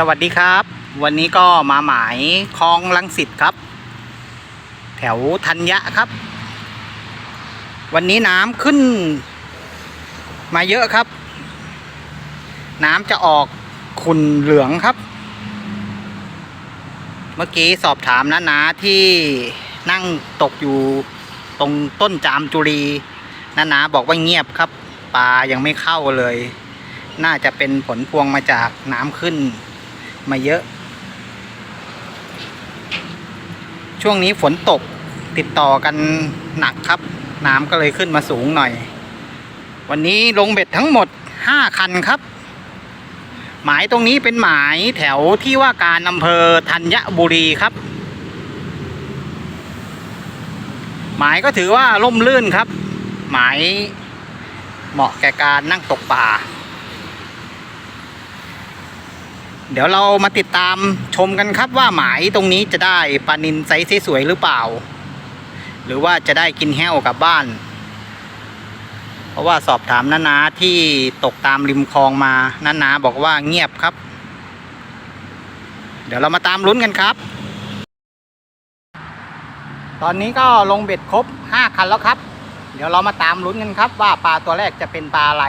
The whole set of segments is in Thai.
สวัสดีครับ วันนี้ก็มาหมายคลองลังสิตครับ แถวธัญญะครับ วันนี้น้ำขึ้น มาเยอะครับ น้ำจะออกขุ่นเหลืองครับ เมื่อกี้สอบถามนะนาที่นั่งตกอยู่ตรงต้นจามจุรีนานาบอกว่าเงียบครับปลายังไม่เข้าเลยน่าจะเป็นผลพวงมาจากน้ำขึ้น มาเยอะ ช่วงนี้ฝนตกติดต่อกันหนักครับ น้ำก็เลยขึ้นมาสูงหน่อย วันนี้ลงเบ็ดทั้งหมด5คันครับ หมายตรงนี้เป็นหมายแถวที่ว่าการอำเภอธัญบุรีครับ หมายก็ถือว่าร่มรื่นครับ หมายเหมาะแก่การนั่งตกป่า เดี๋ยวเรามาติดตามชมกันครับว่าหมายตรงนี้จะได้ปลานินไซส์สวยหรือเปล่า หรือว่าจะได้กินแห้วกลับบ้าน เพราะว่าสอบถามนานาที่ตกตามริมคลองมานานาบอกว่าเงียบครับ เดี๋ยวเรามาตามลุ้นกันครับ ตอนนี้ก็ลงเบ็ดครบ 5 คันแล้วครับ เดี๋ยวเรามาตามลุ้นกันครับว่าปลาตัวแรกจะเป็นปลาอะไร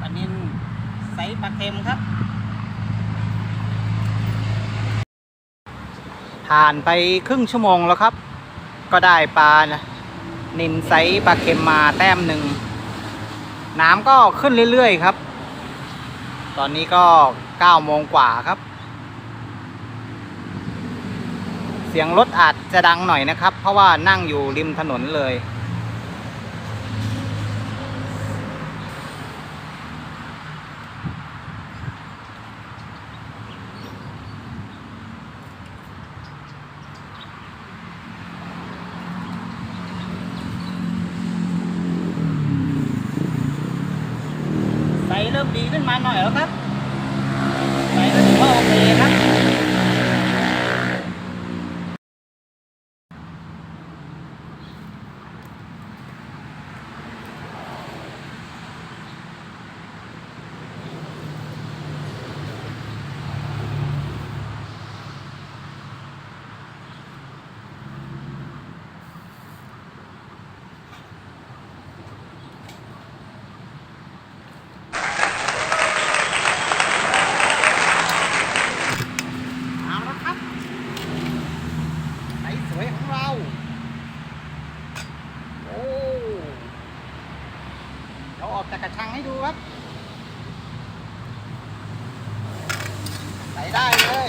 ปลานินไซส์ปลา เค็มครับ ผ่านไปครึ่งชั่วโมงแล้วครับ ก็ได้ปลานินไซปลาเค็มมาแต้มหนึ่ง น้ำก็ขึ้นเรื่อยๆครับ ตอนนี้ก็9โมงกว่าครับ เสียงรถอาจจะดังหน่อยนะครับ เพราะว่านั่งอยู่ริมถนนเลย เริ่มดีขึ้นมาหน่อยแล้วครับไซส์ก็ถือว่าโอเคครับ เอาละครับไซส์สวยของเรา โอ้เราออกจากกระชังให้ดูครับใส่ ได้เลย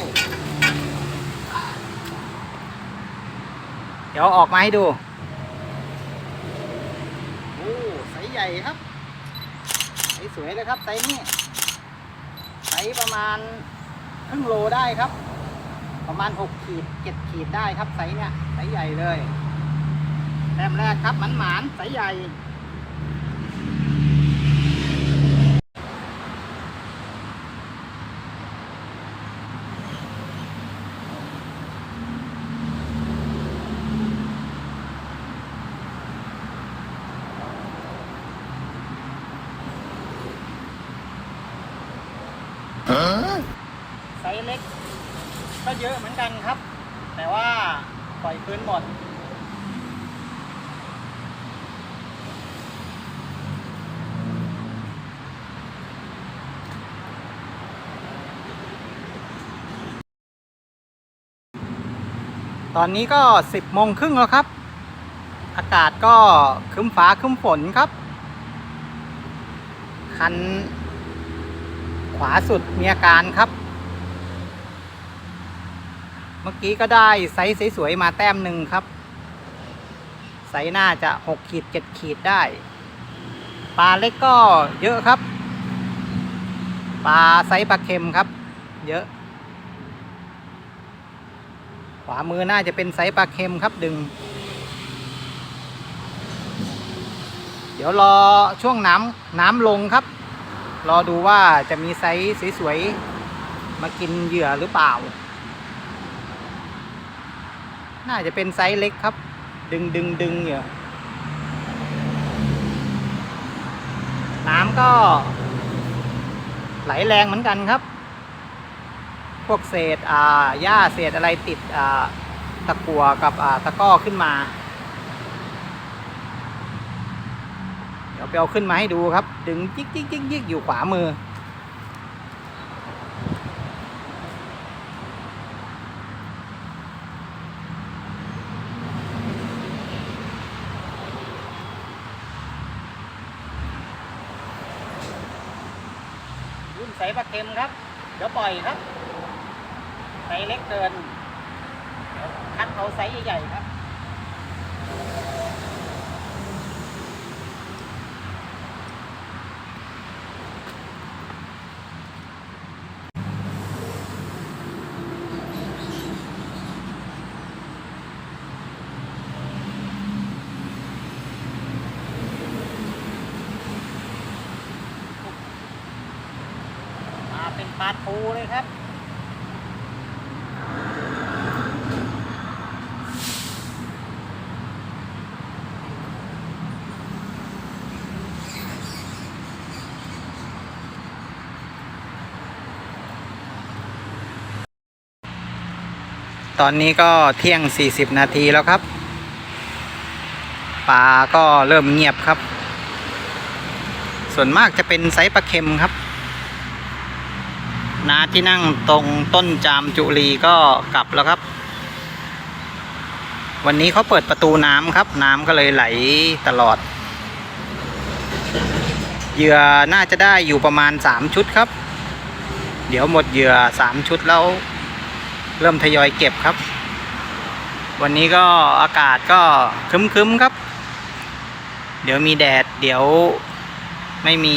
เดี๋ยวออกมาให้ดู โอ้ไซส์ใหญ่ครับไซส์สวยเลยครับไซส์นี้ไซส์ประมาณครึ่งโลได้ครับ ประมาณ 6 ขีด 7 ขีดได้ครับไซส์เนี่ยไซส์ใหญ่เลยแต้มแรกครับหมันหมานๆไซส์ใหญ่ ไซส์เล็ก ก็เยอะเหมือนกันครับ แต่ว่าปล่อยคืนหมด ตอนนี้ก็สิบโมงครึ่งแล้วครับ อากาศก็คึ้มฟ้าคึ้มฝนครับ คัน ขวาสุดมีอาการครับ เมื่อกี้ก็ได้ไซส์สวยๆมาแต้มหนึ่งครับ ไซส์น่าจะหกขีดเจ็ดขีดได้ ปลาเล็กก็เยอะครับ ปลาไซส์ปลาเค็มครับ เยอะ ขวามือน่าจะเป็นไซส์ปลาเค็มครับดึง เดี๋ยวเดี๋ยวรอช่วงน้ำน้ำลงครับ รอดูว่าจะมีไซส์สวยๆ มากินเหยื่อหรือเปล่า น่าจะเป็นไซส์เล็กครับ ดึงดึงดึงอยู่อน้ำก็ ไหลแรงเหมือนกันครับ พวกเศษอ่าหญ้าเศษอะไรติดอ่าตะกัวกับอ่าตะก้อขึ้นมา เดี๋ ยวไปเอาขึ้นมาให้ดูครับ ดึงจิกจิกจิกจิกอยู่ขวามือ รุ่นใสปลาเค็มครับ เดี๋ยวปล่อยครับไซส์เล็กเกินเดี๋ยวคัดเอาไซส์ใหญ่ๆครับ มาูเลยครับ ตอนนี้ก็เที่ยง 40 นาทีแล้วครับปลาก็เริ่มเงียบครับ ส่วนมากจะเป็นไซส์ปลาเค็มครับ นาที่นั่งตรงต้นจามจุลีก็กลับแล้วครับ วันนี้เขาเปิดประตูน้ำครับ น้ำก็เลยไหลตลอดเหยื่อน่าจะได้อยู่ประมาณ 3 ชุดครับ เดี๋ยวหมดเหยื่อ 3 ชุดแล้ว เริ่มทยอยเก็บครับ วันนี้ก็อากาศก็คึ้มๆครับ เดี๋ยวมีแดด เดี๋ยวไม่มี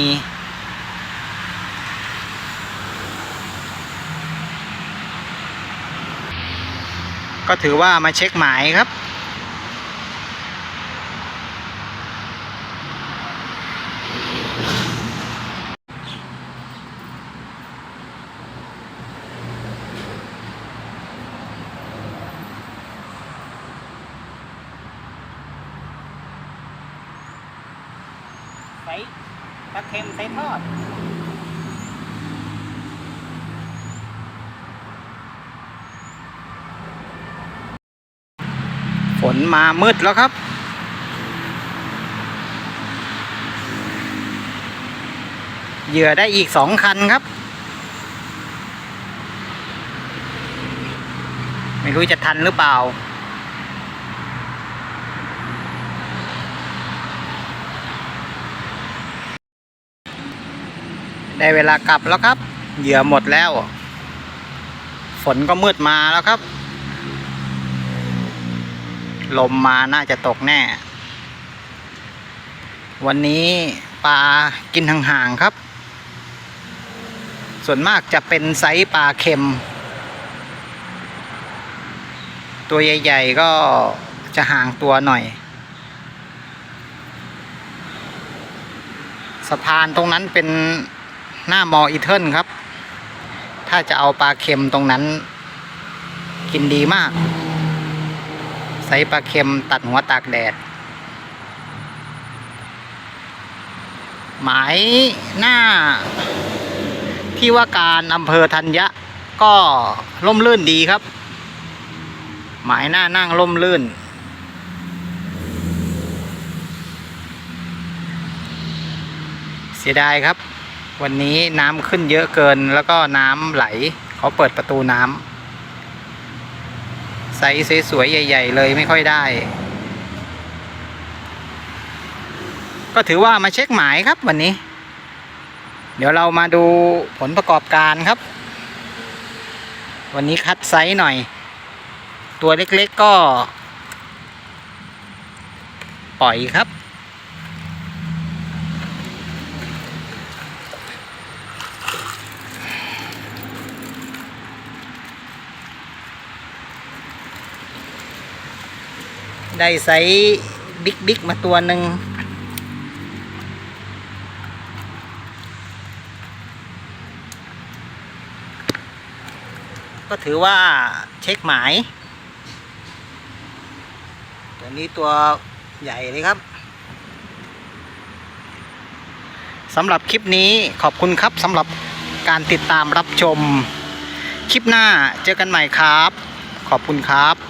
ก็ถือว่ามาเช็คหมายครับใส่ปลาเค็มใส่ทอด นมามืดแล้วครับ เหยื่อได้อีกสองคันครับ ไม่รู้จะทันหรือเปล่า ได้เวลากลับแล้วครับ เหยื่อหมดแล้ว ฝนก็มืดมาแล้วครับ ลมมาน่าจะตกแน่ วันนี้ปลากินห่างๆครับ ส่วนมากจะเป็นไซส์ปลาเค็ม ตัวใหญ่ๆก็จะห่างตัวหน่อย สะพานตรงนั้นเป็นหน้ามออีเทิลครับ ถ้าจะเอาปลาเค็มตรงนั้นกินดีมาก ไซส์ปลาเค็มตัดหัวตากแดด หมายหน้า ที่ว่าการอำเภอธัญญะ ก็ล่มลื่นดีครับ หมายหน้านั่งล่มลื่น เสียดายครับ วันนี้น้ำขึ้นเยอะเกินแล้วก็น้ำไหล เขาเปิดประตูน้ำ ไซส์สวยๆใหญ่ ๆ เลยไม่ค่อยได้ ก็ถือว่ามาเช็คหมายครับวันนี้ เดี๋ยวเรามาดูผลประกอบการครับ วันนี้คัดไซส์หน่อย ตัวเล็กๆก็ ปล่อยครับ ได้ไซส์บิ๊กบิ๊กมาตัวหนึ่งก็ถือว่าเช็คหมาย ตัวนี้ตัวใหญ่เลยครับสำหรับคลิปนี้ขอบคุณครับสำหรับการติดตามรับชม คลิปหน้าเจอกันใหม่ครับ ขอบคุณครับ